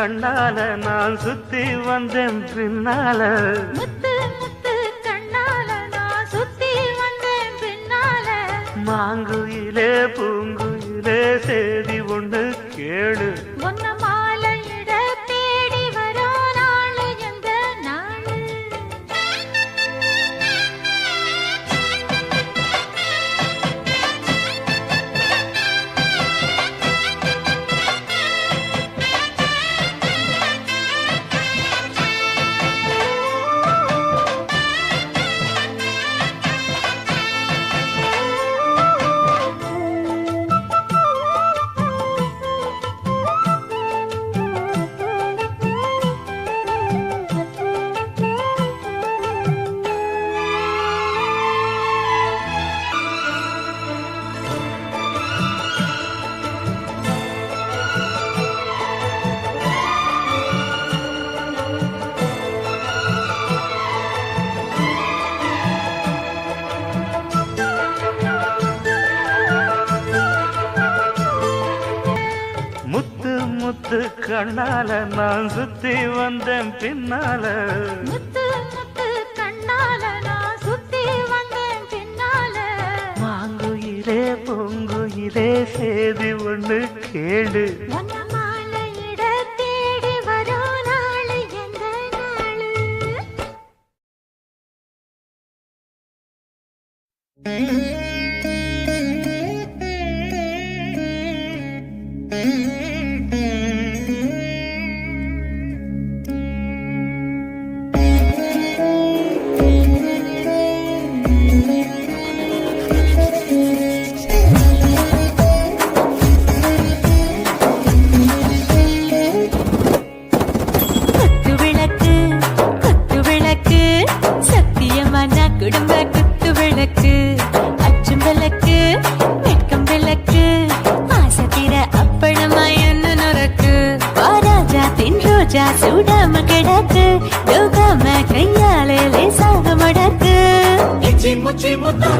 கண்ணால நான் சுத்தி வந்தேன் பின்னால. கண்ணால நான் சுத்தி வந்தேன் பின்னால. முத்து முத்து கண்ணால நான் சுத்தி வந்தேன் பின்னால. மாங்குயிலே பொங்குயிலே சேதி ஒண்ணு கேடு Mm-hmm. What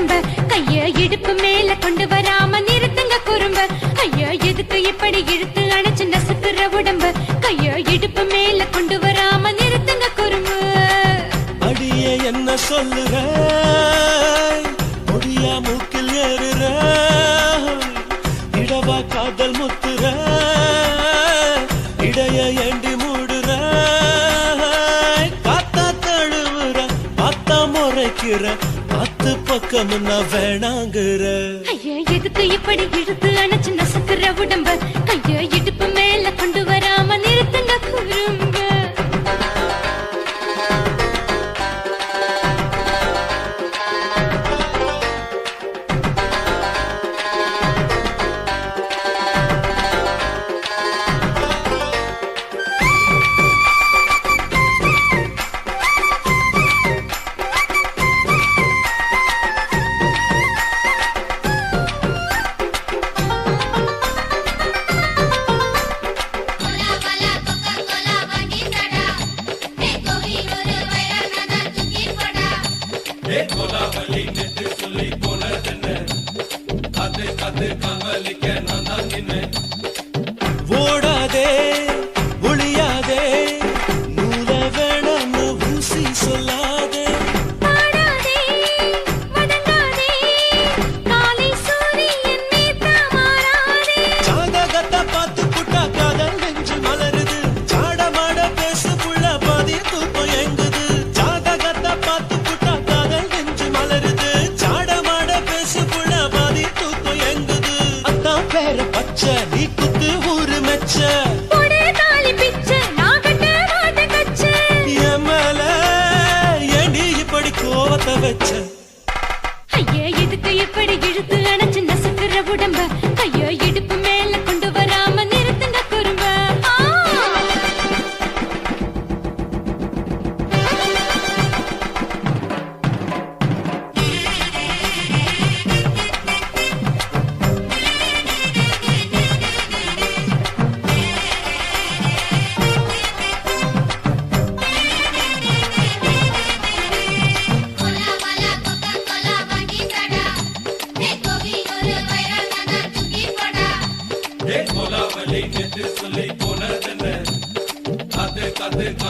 கிளம்ப கைய இடுப்பு மேல கொண்டு வராம நிறுத்துங்க குறும்ப. ஐயா எதுக்கு இப்படி இழுத்து அணைச்சு நசுக்குற உடம்ப. கைய இடுப்பு மேல கொண்டு வராம நிறுத்துங்க குறும்பு. அடிய என்ன சொல்லுற? ஒடியா மூக்கில் ஏறுற? இடவா காதல் முத்துற? இடைய ஏண்டி மூடுற? பக்கம் நான் வேணாங்கிற ஐயா எதுக்கு இப்படி இழுத்து அணைச்சு நசுக்கிற உடம்ப? ஐயா இடுப்பு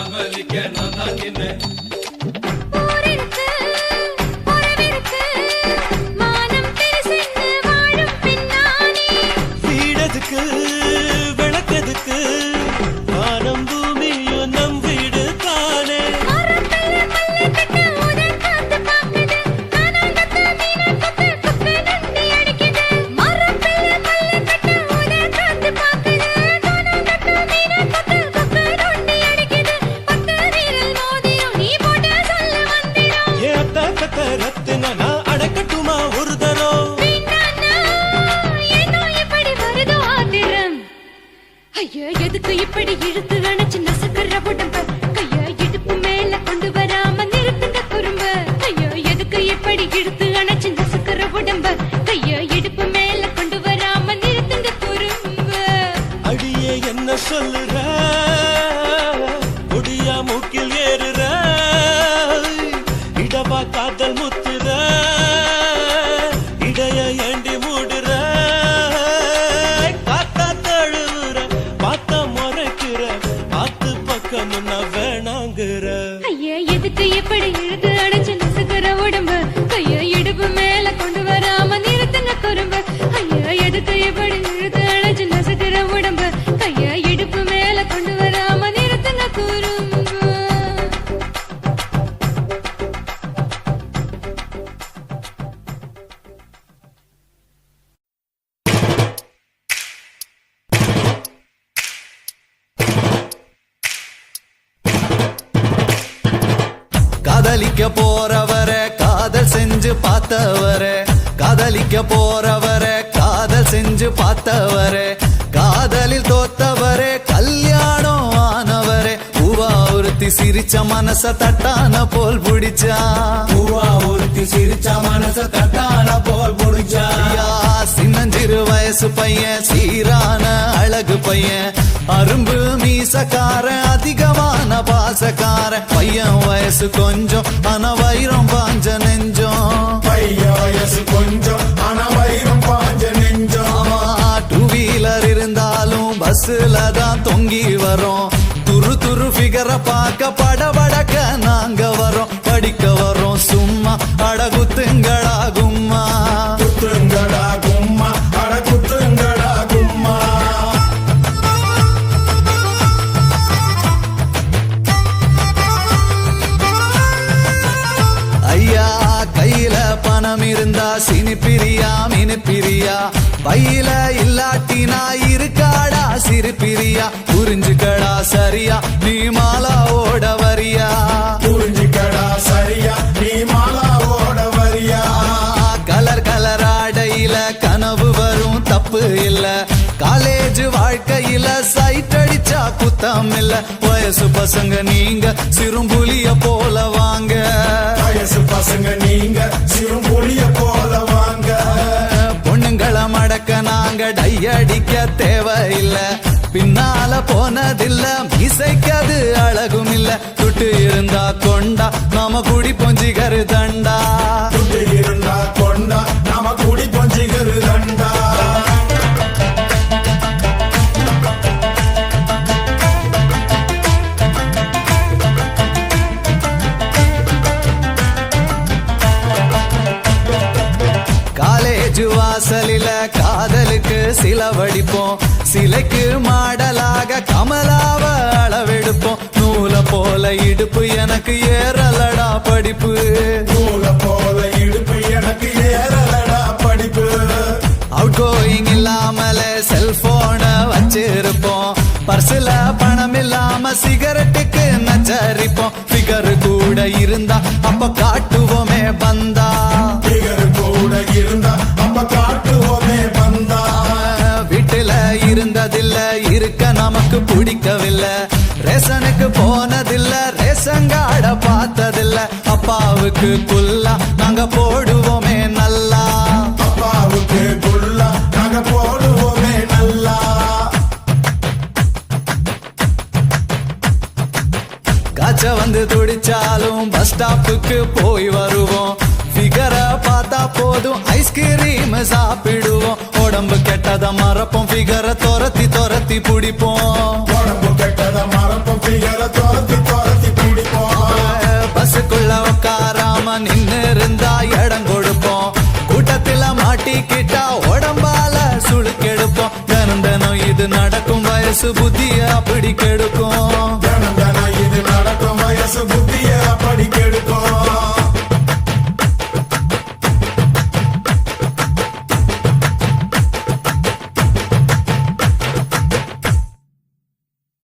கமலிக்க காதலிக்க போறவரை காதல் செஞ்சு பார்த்தவர. காதலிக்க போறவர காதல் செஞ்சு பார்த்தவரே. காதலில் தோ ஒருத்தி சிரிச்ச மனச தட்டான போல் பிடிச்சா? பூவா ஒருத்தி சிரிச்ச மனச தட்டான போல் முடிச்சா ஐயா, சின்னஞ்சிறு வயசு பையன் சீரான அழகு பையன். அரும்பு மீசக்கார அதிகமான பாசக்கார பையன் வயசு கொஞ்சம் ஆன வைரம் பாஞ்ச நெஞ்சம். பைய வயசு கொஞ்சம் ஆனா வயிறும் பாஞ்ச நெஞ்சம். டூ வீலர் இருந்தாலும் பஸ்ல தான் தொங்கி வரோம். ஃபிகரை பார்க்க படபடக்க நாங்க வரோம் படிக்க வரோம் சும்மா. அடகுத்துங்களா கும்மா. கும்மா. ஐயா கையில பணம் இருந்தா சினி பிரியா மினி பிரியா பையில இல்லாட்டினா இருக்காடா சிறு பிரியா புரிஞ்சுக்கடா சரியா? நீ குத்தம் இல்ல வயசு பசங்க நீங்க சிறும்புலிய போல வாங்க. வயசு பசங்க நீங்க சிறுபுலிய போல வாங்க. பொண்ணுங்களை மடக்க நாங்க டை அடிக்க தேவையில்ல. பின்னால போனதில்ல இசைக்கது அழகும் இல்ல துட்டு இருந்தா கொண்டா நாம குடி பொஞ்சிகரு தண்டா. துட்டு இருந்தா கொண்டா இடுப்பு எனக்கு ஏறலடா படிப்பு. நூல போல இடுப்பு எனக்கு ஏறலடா படிப்பு. அவுட் கோயிங் இல்லாமல செல்போன வச்சிருப்போம். பர்சுல பணம் இல்லாம சிகரெட்டுக்கு நச்சரிப்போம். ஃபிகர் கூட இருந்தா அப்ப காட்டுவோமே பந்தா. பிகர் கூட இருந்தா அப்ப காட்டுவோமே வந்தா வீட்டுல இருந்ததில்ல இருக்க நமக்கு பிடிக்கவில்லை. ரேஷனுக்கு அப்பாவுக்கு குல்லா நாங்க போடுவோமே நல்லா. அப்பாவுக்கு குல்லா நாங்க போடுவோமே நல்லா. காய்ச்ச வந்து துடிச்சாலும் பஸ் ஸ்டாப்புக்கு போய் வருவோம். ஃபிகரை பார்த்தா போதும் ஐஸ்கிரீம் சாப்பிடுவோம். உடம்பு கெட்டத மறப்போம் ஃபிகரை துரத்தி துரத்தி பிடிப்போம். உடம்பு கெட்டத மறப்போம் பிகர துரத்தி மனசு புத்திய அப்படி கெடுக்கும் இது நடக்கும் வயசு புத்திய.